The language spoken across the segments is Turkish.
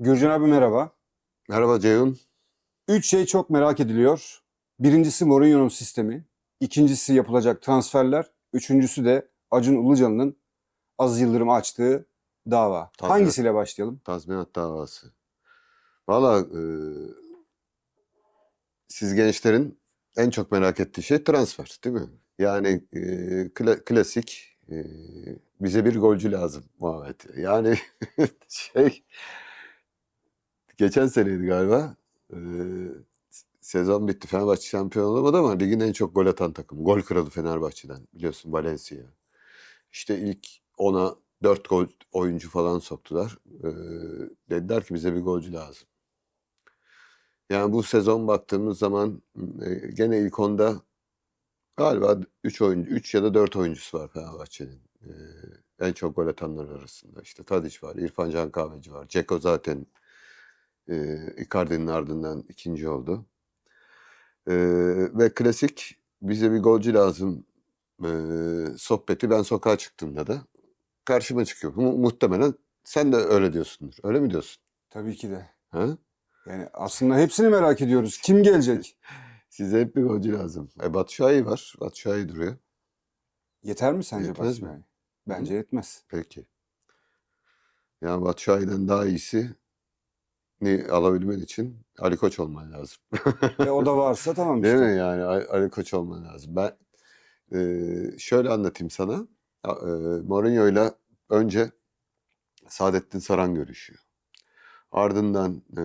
Gürcan abi merhaba. Merhaba Ceyhun. Üç şey çok merak ediliyor. Birincisi Mourinho'nun sistemi. ikincisi yapılacak transferler. Üçüncüsü de Acun Ilıcalı'nın Aziz Yıldırım'a açtığı dava. Tabii. Hangisiyle başlayalım? Tazminat davası. Valla e, siz gençlerin en çok merak ettiği şey transfer değil mi? Yani e, kla- klasik e, bize bir golcü lazım muhabbeti. Yani şey geçen seneydi galiba. E, sezon bitti. Fenerbahçe şampiyon olamadı ama ligin en çok gol atan takımı. Gol kralı Fenerbahçe'den biliyorsun Valencia. İşte ilk ona 4 gol oyuncu falan soktular. Ee, dediler ki bize bir golcü lazım. Yani bu sezon baktığımız zaman e, gene ilk onda galiba 3 oyuncu, 3 ya da 4 oyuncusu var Fenerbahçe'nin. Ee, en çok gol atanlar arasında. İşte Tadiç var, İrfan Can Kahveci var. Ceko zaten e, Icardi'nin ardından ikinci oldu. Ee, ve klasik bize bir golcü lazım e, sohbeti ben sokağa çıktığımda da karşıma çıkıyor. Mu- muhtemelen sen de öyle diyorsundur. Öyle mi diyorsun? Tabii ki de. Ha? Yani aslında hepsini merak ediyoruz. Kim gelecek? Size hep bir golcü lazım. E Batshuayi var. Batshuayi duruyor. Yeter mi sence Yetmez mi? Batshuayi? Bence yetmez. Peki. Yani Batshuayi'den daha iyisi ni alabilmen için Ali Koç olman lazım. Ve o da varsa tamam Değil işte. mi yani Ali Koç olman lazım. Ben e, şöyle anlatayım sana. E, Mourinho'yla önce Saadettin Saran görüşüyor. Ardından e,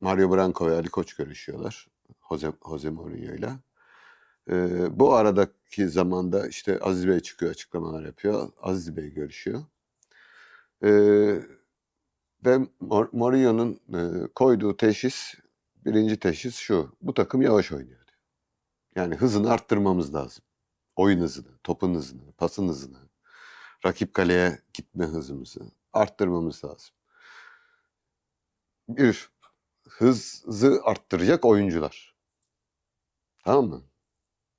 Mario Branco ve Ali Koç görüşüyorlar. Jose, Jose Mourinho'yla. E, bu aradaki zamanda işte Aziz Bey çıkıyor açıklamalar yapıyor. Aziz Bey görüşüyor. E, ve Mourinho'nun e, koyduğu teşhis, birinci teşhis şu. Bu takım yavaş oynuyor. Yani hızını arttırmamız lazım. Oyun hızını, topun hızını, pasın hızını, rakip kaleye gitme hızımızı arttırmamız lazım. Bir, hızı arttıracak oyuncular. Tamam mı?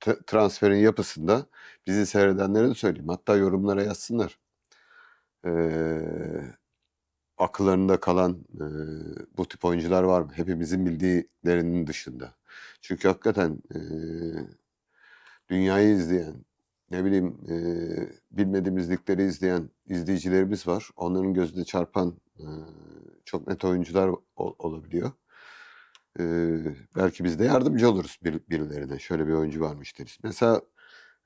T- transferin yapısında bizi seyredenlere de söyleyeyim. Hatta yorumlara yazsınlar. Ee, akıllarında kalan e, bu tip oyuncular var mı? Hepimizin bildiklerinin dışında. Çünkü hakikaten e, dünyayı izleyen, ne bileyim e, bilmediğimiz ligleri izleyen izleyicilerimiz var. Onların gözüne çarpan e, çok net oyuncular ol- olabiliyor. E, belki biz de yardımcı oluruz bir, birilerine. Şöyle bir oyuncu varmış deriz. Mesela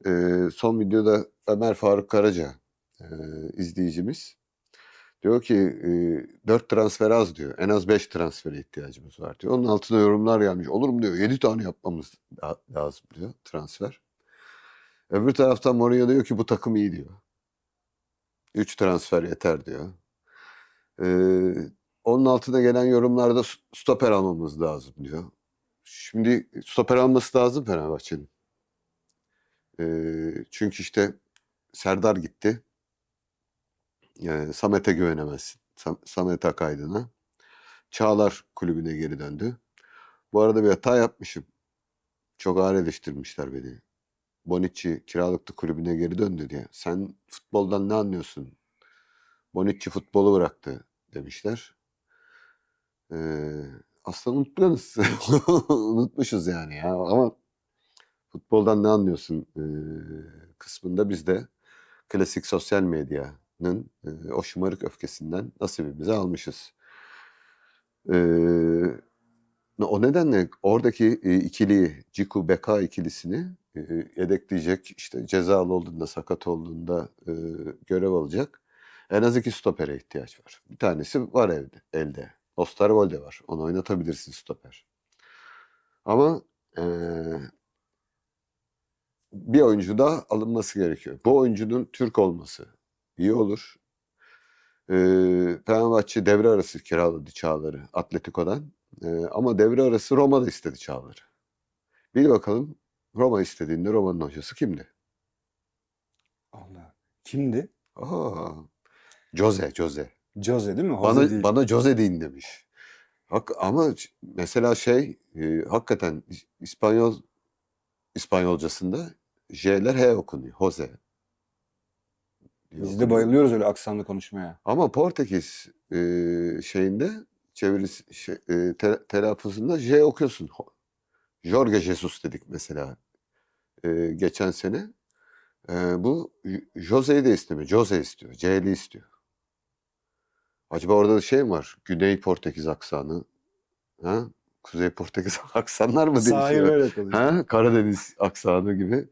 e, son videoda Ömer Faruk Karaca e, izleyicimiz diyor ki e, 4 transfer az diyor. En az 5 transfere ihtiyacımız var diyor. Onun altına yorumlar gelmiş. Olur mu diyor. 7 tane yapmamız la- lazım diyor transfer. Öbür taraftan Mourinho diyor ki bu takım iyi diyor. 3 transfer yeter diyor. Ee, onun altına gelen yorumlarda stoper almamız lazım diyor. Şimdi stoper alması lazım Fenerbahçe'nin. Ee, çünkü işte Serdar gitti. Yani Samet'e güvenemezsin. Sam- Samet Akaydın'a. Çağlar kulübüne geri döndü. Bu arada bir hata yapmışım. Çok ağır eleştirmişler beni. Bonucci kiralıklı kulübüne geri döndü diye. Sen futboldan ne anlıyorsun? Bonucci futbolu bıraktı demişler. Ee, aslında unutmuyoruz. Unutmuşuz yani ya. Ama futboldan ne anlıyorsun ee, kısmında biz de klasik sosyal medyanın ee, o şımarık öfkesinden nasibimizi almışız. O nedenle oradaki e, ikiliyi, Ciku Beka ikilisini e, yedekleyecek, işte cezalı olduğunda, sakat olduğunda e, görev alacak. En az iki stopere ihtiyaç var. Bir tanesi var evde, elde. Osterwolde var. Onu oynatabilirsin stoper. Ama e, bir oyuncu daha alınması gerekiyor. Bu oyuncunun Türk olması iyi olur. E, Fenerbahçe devre arası kiraladı Çağlar'ı Atletico'dan. E, ama devre arası Roma'da istedi Çağlar'ı. Bir bakalım Roma istediğinde Roma'nın hocası kimdi? Allah. Kimdi? Aa, Jose, Jose. Jose değil mi? Jose Bana değil. bana Jose deyin demiş. Hak, ama mesela şey e, hakikaten İs- İspanyol İspanyolcasında J'ler H okunuyor. Jose. Diyor. Biz de bayılıyoruz öyle aksanlı konuşmaya. Ama Portekiz e, şeyinde çevirisi şey, e, te- telaffuzunda J okuyorsun. Jorge Jesus dedik mesela e, geçen sene. E, bu Jose'yi de istemiyor. Jose istiyor. C'li istiyor. Acaba orada da şey mi var? Güney Portekiz aksanı. Ha? Kuzey Portekiz aksanlar mı Sahil öyle kalıyor. Ha? Karadeniz aksanı gibi.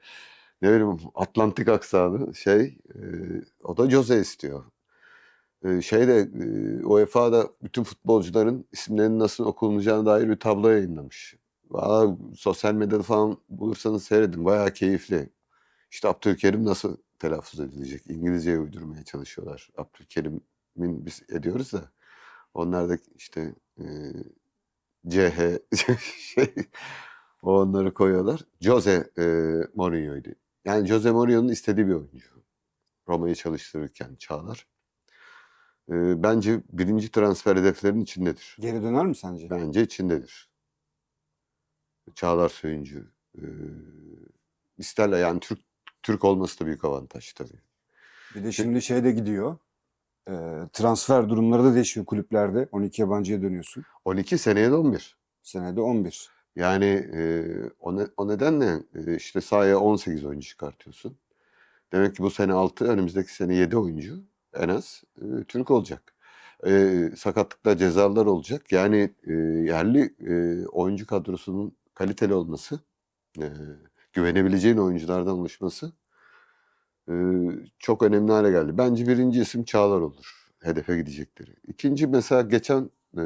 Ne bileyim Atlantik aksanı şey. e, o da Jose istiyor. E, şeyde e, UEFA'da bütün futbolcuların isimlerinin nasıl okunacağına dair bir tablo yayınlamış. Valla sosyal medyada falan bulursanız seyredin. Bayağı keyifli. İşte Abdülkerim nasıl telaffuz edilecek? İngilizceye uydurmaya çalışıyorlar. Abdülkerim'in biz ediyoruz da onlar da işte e, CH şey onları koyuyorlar. Jose e, Mourinho'ydu. Yani Jose Mourinho'nun istediği bir oyuncu. Roma'yı çalıştırırken Çağlar. E, bence birinci transfer hedeflerinin içindedir. Geri döner mi sence? Bence içindedir. Çağlar Söyüncü. E, isterler yani Türk Türk olması da büyük avantaj tabii. Bir de şimdi şey de gidiyor. Ee, transfer durumları da değişiyor kulüplerde. 12 yabancıya dönüyorsun. 12 seneye de 11. Senede 11. Yani e, o, ne- o nedenle e, işte sahaya 18 oyuncu çıkartıyorsun. Demek ki bu sene 6, önümüzdeki sene 7 oyuncu en az e, Türk olacak. E, sakatlıklar, cezalar olacak. Yani e, yerli e, oyuncu kadrosunun kaliteli olması, e, güvenebileceğin oyunculardan oluşması e, çok önemli hale geldi. Bence birinci isim Çağlar olur. Hedefe gidecekleri. İkinci mesela geçen e,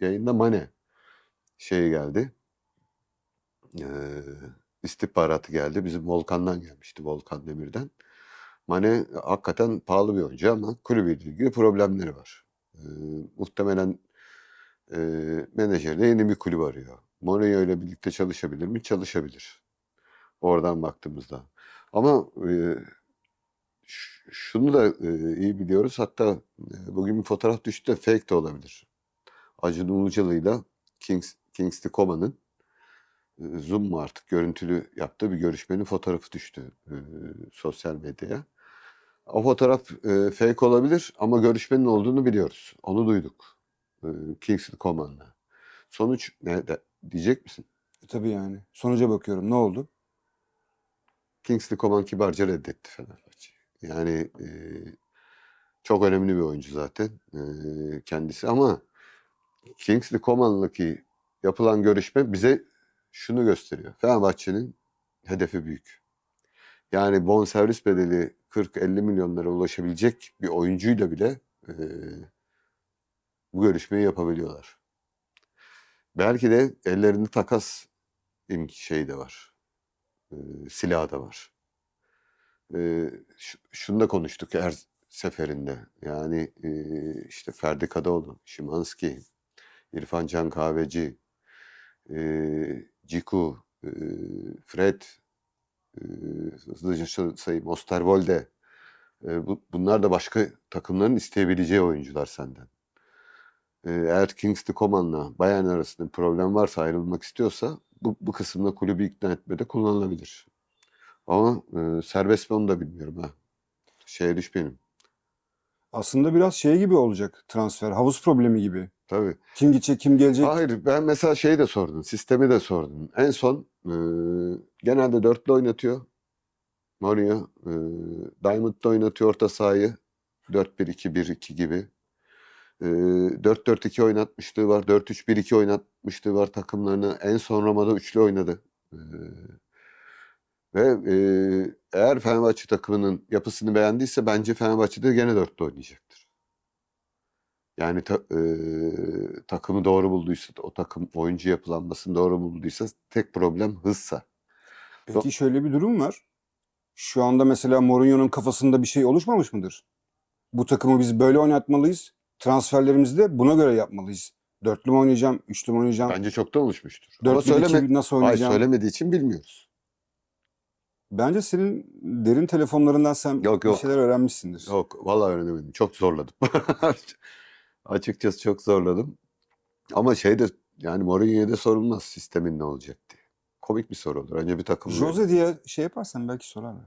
yayında Mane şey geldi. Eee istihbaratı geldi. Bizim Volkan'dan gelmişti. Volkan Demir'den. Mane hakikaten pahalı bir oyuncu ama kulübüyle ilgili problemleri var. Eee, muhtemelen eee menajer de yeni bir kulüp arıyor. Mourinho ile birlikte çalışabilir mi? Çalışabilir. Oradan baktığımızda. Ama ş- şunu da eee, iyi biliyoruz. Hatta eee, bugün bir fotoğraf düştü de fake de olabilir. Acun Ilıcalı'yla Kings, Kingsley Coman'ın e, Zoom mu artık görüntülü yaptığı bir görüşmenin fotoğrafı düştü e, sosyal medyaya. O fotoğraf e, fake olabilir ama görüşmenin olduğunu biliyoruz. Onu duyduk. E, Kingsley Coman'la. Sonuç ne de, diyecek misin? E, tabii yani. Sonuca bakıyorum. Ne oldu? Kingsley Coman kibarca reddetti Fenerbahçe. Yani e, çok önemli bir oyuncu zaten e, kendisi ama Kingsley Coman'la ki yapılan görüşme bize şunu gösteriyor. Fenerbahçe'nin hedefi büyük. Yani bonservis bedeli 40-50 milyonlara ulaşabilecek bir oyuncuyla bile e, bu görüşmeyi yapabiliyorlar. Belki de ellerinde takas şey de var. E, silahı da var. E, şunu da konuştuk her seferinde. Yani e, işte Ferdi Kadıoğlu, Şimanski, İrfan Can Kahveci, e, Ciku, Fred, e, hızlıca sayayım, Osterwolde. Bu, bunlar da başka takımların isteyebileceği oyuncular senden. Eğer Kingsley Coman'la Bayern arasında problem varsa ayrılmak istiyorsa bu, bu kısımda kulübü ikna etmede kullanılabilir. Ama e, serbest mi onu da bilmiyorum ha. Şeye düşmeyelim. Aslında biraz şey gibi olacak transfer. Havuz problemi gibi. Tabii. Kim gidecek, kim gelecek? Hayır ben mesela şeyi de sordum. Sistemi de sordum. En son e, genelde dörtlü oynatıyor. Mourinho e, Diamond'da oynatıyor orta sahayı. 4-1-2-1-2 gibi. E, 4-4-2 oynatmışlığı var. 4-3-1-2 oynatmışlığı var takımlarını. En son Roma'da üçlü oynadı. E, ve e, eğer Fenerbahçe takımının yapısını beğendiyse bence Fenerbahçe'de gene dörtlü oynayacaktır. Yani ta- e, takımı doğru bulduysa, o takım oyuncu yapılanmasını doğru bulduysa tek problem hızsa. Peki şöyle bir durum var. Şu anda mesela Mourinho'nun kafasında bir şey oluşmamış mıdır? Bu takımı biz böyle oynatmalıyız. Transferlerimizi de buna göre yapmalıyız. Dörtlü mü oynayacağım, üçlü mü oynayacağım, Bence çoktan oluşmuştur. Ama dörtlü söyleme, iki nasıl Hayır, oynayacağım? söylemediği için bilmiyoruz. Bence senin derin telefonlarından sen Yok, bir yok. şeyler öğrenmişsindir. Yok, vallahi öğrenemedim. Çok zorladım. Açıkçası çok zorladım. Ama şey de yani Mourinho'ya da sorulmaz sistemin ne olacak diye. Komik bir soru olur. Önce bir takım Jose diye şey yaparsan belki sorarlar.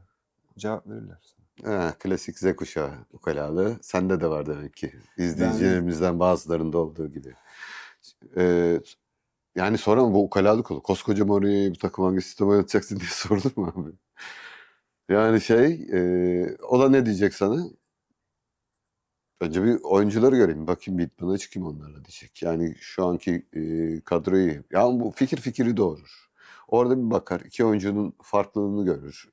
Cevap verirler sana. Ha, klasik Z kuşağı ukalalığı. Sende de var demek ki. İzleyicilerimizden bazılarında olduğu gibi. Ee, yani sonra mı bu ukalalık olur? Koskoca Mourinho'yu bu takım hangi sistem oynatacaksın diye sorulur mu abi? Yani şey, e, o da ne diyecek sana? Önce bir oyuncuları göreyim. Bakayım bir bana çıkayım onlarla diyecek. Yani şu anki e, kadroyu. Ya bu fikir fikri doğurur. Orada bir bakar. iki oyuncunun farklılığını görür.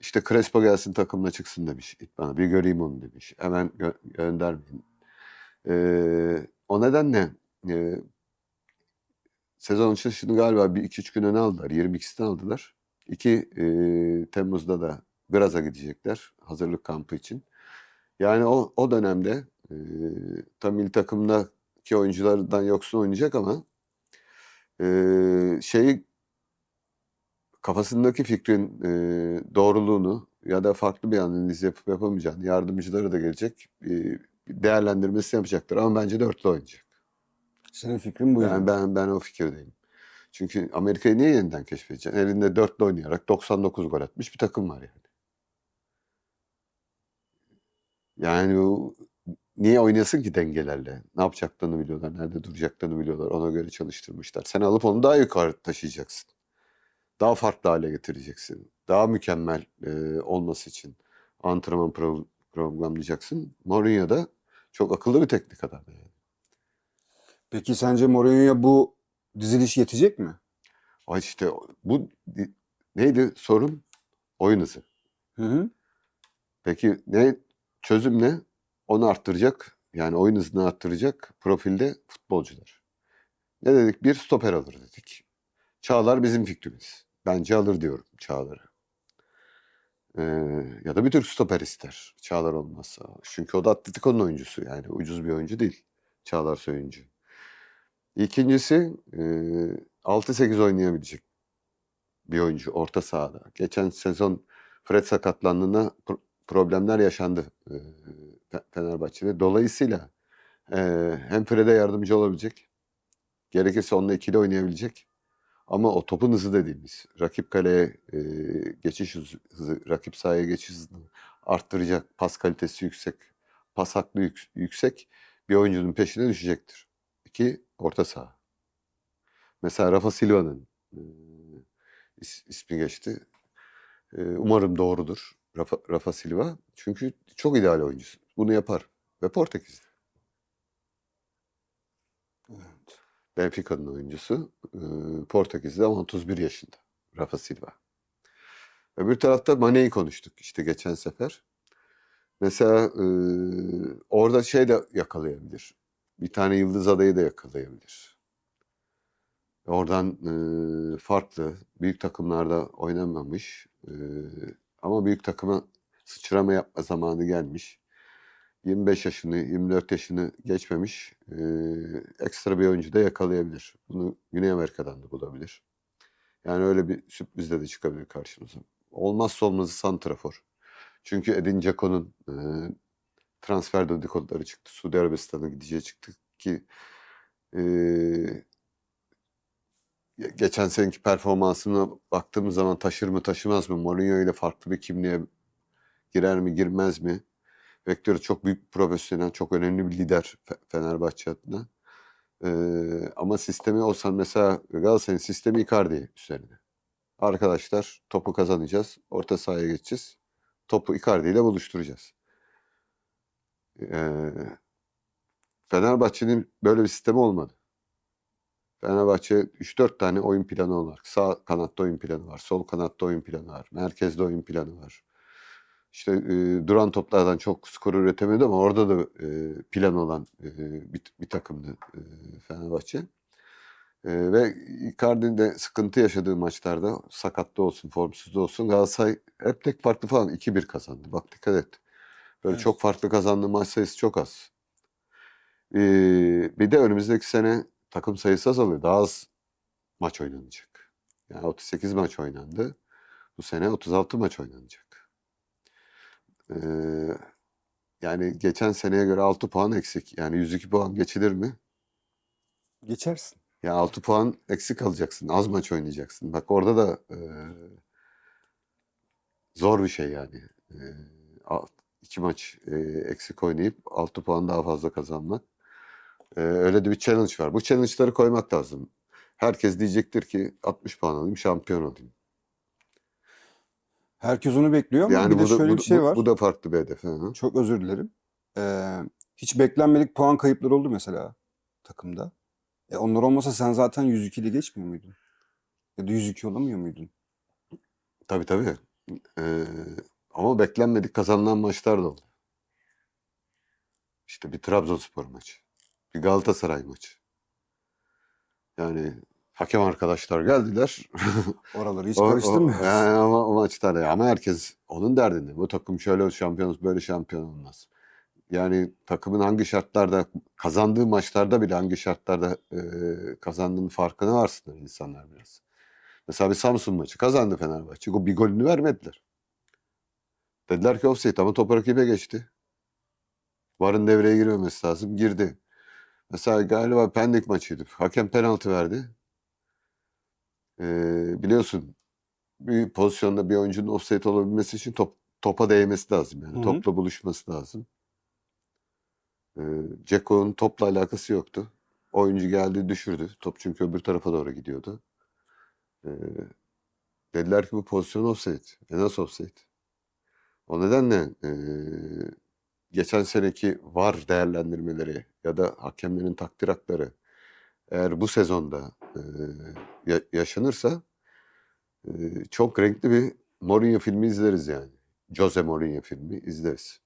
İşte Crespo gelsin takımla çıksın demiş bana. Bir göreyim onu demiş. Hemen gö- göndermeyin. Ee, o nedenle e, sezon açılışını galiba bir iki üç gün öne aldılar. 22'sini aldılar. 2 e, Temmuz'da da Graz'a gidecekler hazırlık kampı için. Yani o, o dönemde e, tam milli takımdaki oyunculardan yoksun oynayacak ama e, şey kafasındaki fikrin e, doğruluğunu ya da farklı bir analiz yapıp yapamayacağını yardımcıları da gelecek e, bir değerlendirmesi yapacaktır. Ama bence dörtlü oynayacak. Senin fikrin bu Yani yani. ben ben o fikirdeyim. Çünkü Amerika'yı niye yeniden keşfedeceksin? Elinde dörtlü oynayarak 99 gol atmış bir takım var yani. Yani bu niye oynasın ki dengelerle? Ne yapacaklarını biliyorlar, nerede duracaklarını biliyorlar. Ona göre çalıştırmışlar. Sen alıp onu daha yukarı taşıyacaksın. Daha farklı hale getireceksin. Daha mükemmel e, olması için antrenman pro- programlayacaksın. Mourinho da çok akıllı bir teknik adam. Yani. Peki sence Mourinho'ya bu diziliş yetecek mi? Ay işte bu di- neydi sorun? Oyun hızı. Hı hı. Peki ne çözüm ne? Onu arttıracak. Yani oyun hızını arttıracak profilde futbolcular. Ne dedik? Bir stoper alır dedik. Çağlar bizim fikrimiz. Bence alır diyorum Çağlar'ı. Ee, ya da bir Türk stoper ister. Çağlar olmazsa. Çünkü o da Atletico'nun oyuncusu. Yani ucuz bir oyuncu değil. Çağlar Söyüncü. İkincisi e, 6-8 oynayabilecek bir oyuncu orta sahada. Geçen sezon Fred sakatlandığında problemler yaşandı e, Fe- Fenerbahçe'de. Dolayısıyla e, hem Fred'e yardımcı olabilecek, gerekirse onunla ikili oynayabilecek. Ama o topun hızı dediğimiz, rakip kaleye e, geçiş hızı, rakip sahaya geçiş hızını arttıracak, pas kalitesi yüksek, pas haklı yük- yüksek bir oyuncunun peşine düşecektir. İki, orta saha. Mesela Rafa Silva'nın e, is- ismi geçti. E, umarım doğrudur Rafa, Rafa Silva. Çünkü çok ideal oyuncusu. Bunu yapar. Ve Portekizli. Evet. Benfica'nın oyuncusu. E, Portekizli ama 31 yaşında. Rafa Silva. Öbür tarafta Mane'yi konuştuk işte geçen sefer. Mesela e, orada şey de yakalayabilir. Bir tane yıldız adayı da yakalayabilir. Oradan e, farklı, büyük takımlarda oynamamış e, ama büyük takıma sıçrama yapma zamanı gelmiş. 25 yaşını, 24 yaşını geçmemiş e, ekstra bir oyuncu da yakalayabilir. Bunu Güney Amerika'dan da bulabilir. Yani öyle bir sürprizle de çıkabilir karşımıza. Olmazsa olmazı santrafor. Çünkü Edin Dzeko'nun e, transfer dedikoduları çıktı. Suudi Arabistan'a gideceği çıktı ki e, geçen seneki performansına baktığımız zaman taşır mı taşımaz mı? Mourinho ile farklı bir kimliğe girer mi girmez mi? Vektörü çok büyük bir profesyonel, çok önemli bir lider Fe- Fenerbahçe adına. Ee, ama sistemi olsan mesela Galatasaray'ın sistemi Icardi üzerine. Arkadaşlar topu kazanacağız, orta sahaya geçeceğiz. Topu Icardi ile buluşturacağız. Ee, Fenerbahçe'nin böyle bir sistemi olmadı. Fenerbahçe 3-4 tane oyun planı var. Sağ kanatta oyun planı var. Sol kanatta oyun planı var. Merkezde oyun planı var. İşte e, duran toplardan çok skor üretemedi ama orada da e, plan olan e, bir, bir takımdı e, Fenerbahçe. E, ve Icardi'nin de sıkıntı yaşadığı maçlarda sakatlı olsun, formsuz olsun Galatasaray hep tek farklı falan 2-1 kazandı. Bak dikkat et. Böyle Evet. çok farklı kazandığı maç sayısı çok az. E, bir de önümüzdeki sene takım sayısı azalıyor. Daha az maç oynanacak. Yani 38 maç oynandı. Bu sene 36 maç oynanacak. Ee, yani geçen seneye göre 6 puan eksik. Yani 102 puan geçilir mi? Geçersin. Ya 6 puan eksik alacaksın. Az maç oynayacaksın. Bak orada da e, zor bir şey yani. E, iki maç e, eksik oynayıp 6 puan daha fazla kazanmak. E, öyle de bir challenge var. Bu challenge'ları koymak lazım. Herkes diyecektir ki 60 puan alayım, şampiyon olayım. Herkes onu bekliyor ama Yani bir de bu da, şöyle bu, bir şey bu- var. bu da farklı bir hedef. Hı hı. Çok özür dilerim. Ee, hiç beklenmedik puan kayıpları oldu mesela takımda. E onlar olmasa sen zaten 102'li geçmiyor muydun? Ya da 102 olamıyor muydun? Tabii tabii. Ee, ama beklenmedik kazanılan maçlar da oldu. İşte bir Trabzonspor maçı. Bir Galatasaray maçı. Yani hakem arkadaşlar geldiler. Oraları hiç karıştırmıyoruz. yani ama o maçlar ya. Ama herkes onun derdinde. Bu takım şöyle şampiyon böyle şampiyon olmaz. Yani takımın hangi şartlarda kazandığı maçlarda bile hangi şartlarda e, kazandığının farkına varsınlar insanlar biraz. Mesela bir Samsun maçı kazandı Fenerbahçe. O bir golünü vermediler. Dediler ki offside ama top rakibe geçti. VAR'ın devreye girmemesi lazım. Girdi. Mesela galiba Pendik maçıydı. Hakem penaltı verdi. Ee, biliyorsun bir pozisyonda bir oyuncunun offside olabilmesi için top, topa değmesi lazım. Yani Hı hı. topla buluşması lazım. Ee, Ceko'nun topla alakası yoktu. Oyuncu geldi düşürdü. Top çünkü öbür tarafa doğru gidiyordu. Ee, dediler ki bu pozisyon offside. E nasıl offside? O nedenle e, geçen seneki VAR değerlendirmeleri ya da hakemlerin takdir hakları eğer bu sezonda e, ya- yaşanırsa e, çok renkli bir Mourinho filmi izleriz yani. Jose Mourinho filmi izleriz.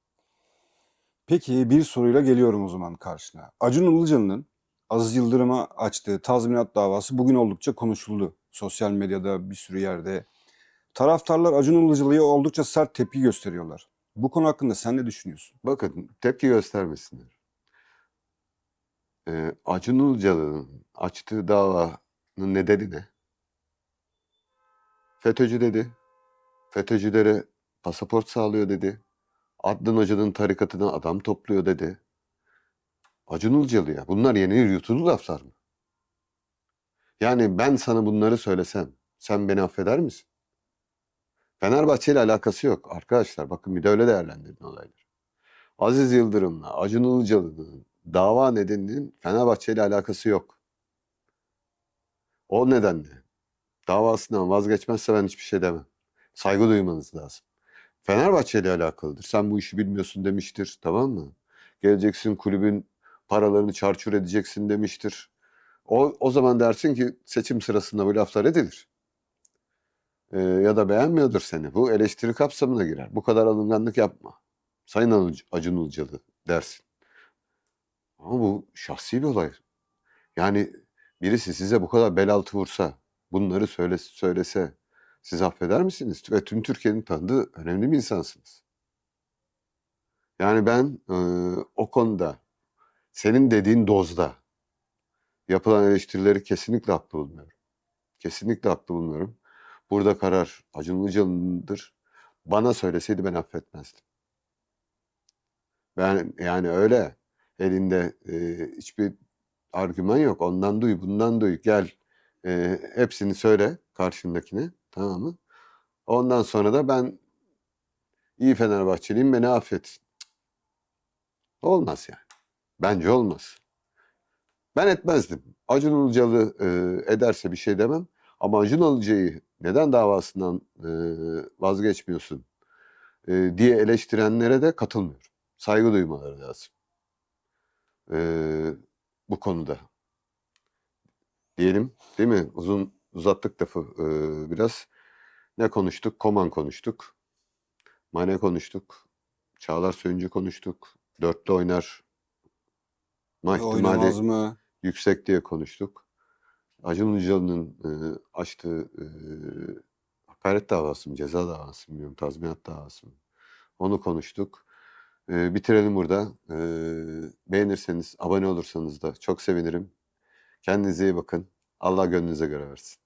Peki bir soruyla geliyorum o zaman karşına. Acun Ilıcalı'nın Aziz Yıldırım'a açtığı tazminat davası bugün oldukça konuşuldu. Sosyal medyada bir sürü yerde. Taraftarlar Acun Ilıcalı'ya oldukça sert tepki gösteriyorlar. Bu konu hakkında sen ne düşünüyorsun? Bakın tepki göstermesinler. Ee, Acun Ilıcalı'nın açtığı davanın nedeni ne? FETÖ'cü dedi. FETÖ'cülere pasaport sağlıyor dedi. Adnan Hoca'nın tarikatına adam topluyor dedi. Acun Ilıcalı ya. Bunlar yeni yutulu laflar mı? Yani ben sana bunları söylesem sen beni affeder misin? Fenerbahçe ile alakası yok. Arkadaşlar bakın bir de öyle değerlendirin olayları. Aziz Yıldırım'la Acun Ilıcalı'nın dava nedeninin Fenerbahçe ile alakası yok. O nedenle davasından vazgeçmezse ben hiçbir şey demem. Saygı duymanız lazım. Fenerbahçe ile alakalıdır. Sen bu işi bilmiyorsun demiştir. Tamam mı? Geleceksin kulübün paralarını çarçur edeceksin demiştir. O, o zaman dersin ki seçim sırasında bu laflar edilir. Ee, ya da beğenmiyordur seni. Bu eleştiri kapsamına girer. Bu kadar alınganlık yapma. Sayın Acun Ilıcalı dersin. Ama bu şahsi bir olay. Yani birisi size bu kadar bel altı vursa, bunları söyle, söylese siz affeder misiniz? Ve tüm Türkiye'nin tanıdığı önemli bir insansınız. Yani ben e, o konuda senin dediğin dozda yapılan eleştirileri kesinlikle haklı bulmuyorum. Kesinlikle haklı bulmuyorum. Burada karar Acun. Bana söyleseydi ben affetmezdim. Ben yani öyle elinde e, hiçbir argüman yok. Ondan duy, bundan duy. Gel e, hepsini söyle karşındakine. Tamam mı? Ondan sonra da ben iyi Fenerbahçeliyim beni affet. Olmaz yani. Bence olmaz. Ben etmezdim. Acun Ilıcalı e, ederse bir şey demem. Ama Acun Ilıcalı'yı neden davasından e, vazgeçmiyorsun e, diye eleştirenlere de katılmıyorum. Saygı duymaları lazım. E, bu konuda. Diyelim değil mi? Uzun uzattık lafı e, biraz. Ne konuştuk? Koman konuştuk. Mane konuştuk. Çağlar Söyüncü konuştuk. Dörtlü oynar. Ma ihtimali mı? yüksek diye konuştuk. Acun Ilıcalı'nın e, açtığı e, hakaret davası mı, ceza davası mı bilmiyorum, tazminat davası mı? Onu konuştuk. E, bitirelim burada. E, beğenirseniz, abone olursanız da çok sevinirim. Kendinize iyi bakın. Allah gönlünüze göre versin.